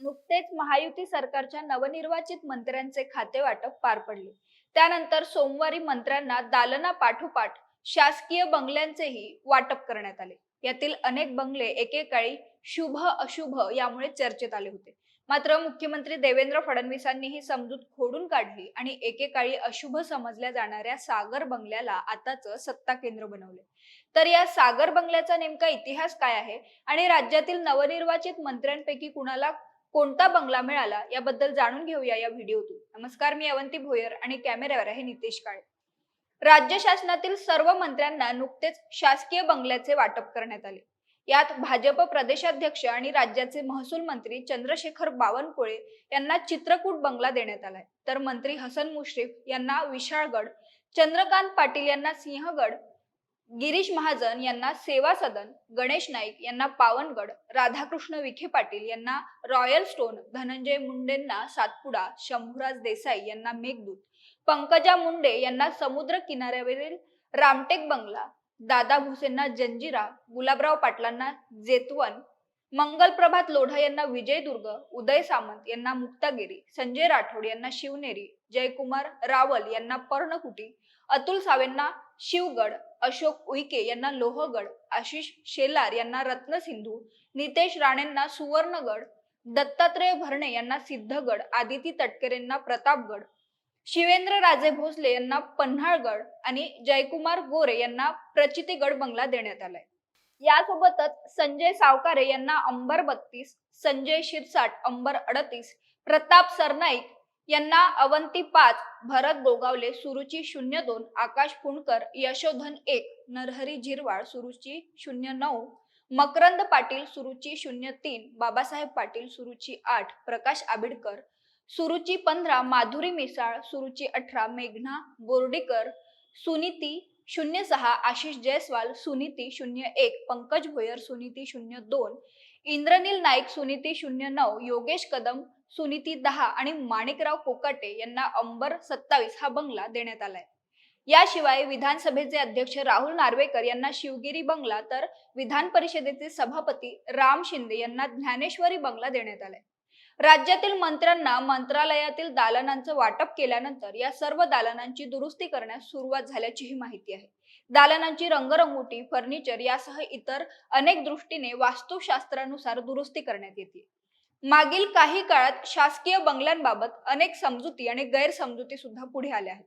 नुकतेच महायुती सरकारच्या नवनिर्वाचित मंत्र्यांचे खाते वाटप पार पडले. त्यानंतर सोमवारी मंत्र्यांना दालना पाठोपाठ शासकीय बंगल्यांचेही वाटप करण्यात आले. यातील अनेक बंगले एकेकाळी शुभ अशुभ यामुळे चर्चेत आले होते. मात्र मुख्यमंत्री देवेंद्र फडणवीसांनी ही समजूत खोडून काढली आणि एकेकाळी अशुभ समजल्या जाणाऱ्या सागर बंगल्याला आताच सत्ता केंद्र बनवले. तर या सागर बंगल्याचा नेमका इतिहास काय आहे? आणि राज्यातील नवनिर्वाचित मंत्र्यांपैकी कुणाला कोणता बंगला मिळाला याबद्दल जाणून घेऊया या व्हिडिओतून. नमस्कार मी अवंती भोयर आणि कॅमेऱ्यावर आहे नितेश काळे. राज्य शासनातील सर्व मंत्र्यांना नुकतेच शासकीय बंगल्याचे वाटप करण्यात आले. यात भाजप प्रदेशाध्यक्ष आणि राज्याचे महसूल मंत्री चंद्रशेखर बावनकुळे यांना चित्रकूट बंगला देण्यात आलाय. तर मंत्री हसन मुश्रीफ यांना विशाळगड चंद्रकांत पाटील यांना सिंहगड गिरीश महाजन यांना सेवा सदन गणेश नाईक यांना पावनगड राधाकृष्ण विखे पाटील यांना रॉयल स्टोन धनंजय मुंडेंना सातपुडा शंभूराज देसाई यांना मेघदूत पंकजा मुंडे यांना समुद्र किनाऱ्यावरील रामटेक बंगला दादा भुसेंना जंजिरा गुलाबराव पाटलांना जेतवन मंगल प्रभात लोढा यांना विजयदुर्ग उदय सामंत यांना मुक्तागिरी संजय राठोड यांना शिवनेरी जयकुमार रावल यांना पर्णकुटी अतुल सावेंना शिवगड अशोक उईके यांना लोहगड आशिष शेलार यांना रत्नसिंधू नितेश राणेंना सुवर्णगड दत्तात्रय भरणे यांना सिद्धगड आदिती तटकरेंना प्रतापगड शिवेंद्र राजे भोसले यांना पन्हाळगड आणि जयकुमार गोरे यांना प्रचितीगड बंगला देण्यात आलाय. यासोबतच संजय सावकारे यांना अंबर बत्तीस संजय शिरसाट अंबर अडतीस प्रताप सरनाईक यांना अवंती पाच भरत गोगावले सुरुची शून्य दोन आकाश पुणकर यशोधन एक नरहरी झिरवाळ सुरुची शून्य नऊ मकरंद पाटील सुरुची शून्य तीन बाबासाहेब पाटील सुरुची आठ प्रकाश आबिडकर सुरुची पंधरा माधुरी मिसाळ सुरुची अठरा मेघना बोर्डीकर सुनीती शून्य सहा आशिष जयस्वाल सुनीती शून्य एक पंकज भोयर सुनीती शून्य दोन इंद्रनील नाईक सुनीती शून्य नऊ योगेश कदम सुनीती दहा आणि माणिकराव कोकाटे यांना अंबर सत्तावीस हा बंगला देण्यात आलाय. याशिवाय विधानसभेचे अध्यक्ष राहुल नार्वेकर यांना शिवगिरी बंगला तर विधान परिषदेचे सभापती राम शिंदे यांना ज्ञानेश्वरी बंगला देण्यात आलाय. राज्यातील मंत्र्यांना मंत्रालयातील दालनांचं वाटप केल्यानंतर या सर्व दालनांची दुरुस्ती करण्यास सुरुवात झाल्याचीही माहिती आहे. दालनांची रंगरंगोटी फर्निचर यासह इतर अनेक दृष्टीने वास्तुशास्त्रानुसार दुरुस्ती करण्यात येते. मागील काही काळात शासकीय बंगल्यांबाबत अनेक समजुती आणि गैरसमजुती सुद्धा पुढे आल्या आहेत.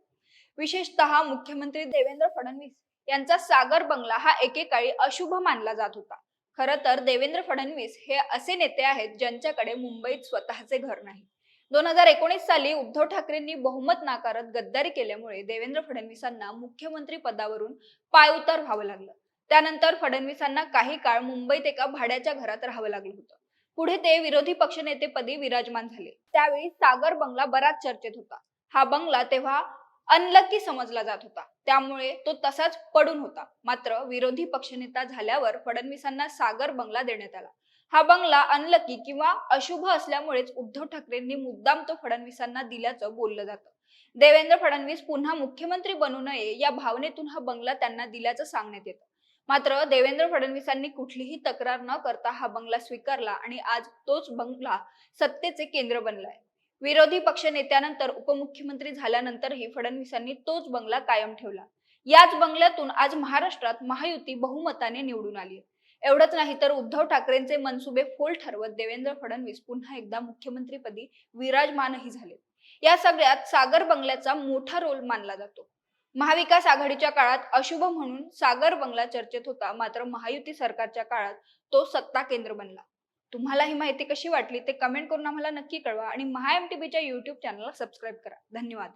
विशेषतः मुख्यमंत्री देवेंद्र फडणवीस यांचा सागर बंगला हा एकेकाळी अशुभ मानला जात होता. खर तर देवेंद्र फडणवीस हे असे नेते आहेत ज्यांच्याकडे मुंबईत स्वतःचे घर नाही. दोन हजार एकोणीस साली उद्धव ठाकरेंनी बहुमत नाकारत गद्दारी केल्यामुळे देवेंद्र फडणवीसांना मुख्यमंत्री पदावरून पायउतार व्हावं लागलं. त्यानंतर फडणवीसांना काही काळ मुंबईत एका भाड्याच्या घरात राहावं लागलं होतं. पुढे ते विरोधी पक्षनेतेपदी विराजमान झाले. त्यावेळी सागर बंगला बराच चर्चेत होता. हा बंगला तेव्हा अनलकी समजला जात होता. त्यामुळे तो तसाच पडून होता. मात्र विरोधी पक्षनेता झाल्यावर फडणवीसांना सागर बंगला देण्यात आला. हा बंगला अनलकी किंवा अशुभ असल्यामुळेच उद्धव ठाकरेंनी मुद्दाम तो फडणवीसांना दिल्याचं बोललं जातं. देवेंद्र फडणवीस पुन्हा मुख्यमंत्री बनू नये या भावनेतून हा बंगला त्यांना दिल्याचं सांगण्यात येतं. मात्र देवेंद्र फडणवीसांनी कुठलीही तक्रार न करता हा बंगला स्वीकारला आणि आज तोच बंगला सत्तेचे केंद्र बनलाय. विरोधी पक्ष नेत्यानंतर उपमुख्यमंत्री झाल्यानंतरही फडणवीसांनी तोच बंगला कायम ठेवला. याच बंगल्यातून आज महाराष्ट्रात महायुती बहुमताने निवडून आली एवढंच नाही तर उद्धव ठाकरेंचे मनसुबे फोल ठरवत देवेंद्र फडणवीस पुन्हा एकदा मुख्यमंत्रीपदी विराजमानही झाले. या सगळ्यात सागर बंगल्याचा मोठा रोल मानला जातो. महाविकास आघाडीच्या काळात अशुभ म्हणून सागर बंगला चर्चेत होता. मात्र महायुती सरकारच्या काळात तो सत्ता केंद्र बनला. तुम्हाला ही माहिती कशी वाटली ते कमेंट करून आम्हाला नक्की कळवा. आणि महा एम टीव्हीच्या युट्यूब चॅनलला सबस्क्राईब करा. धन्यवाद.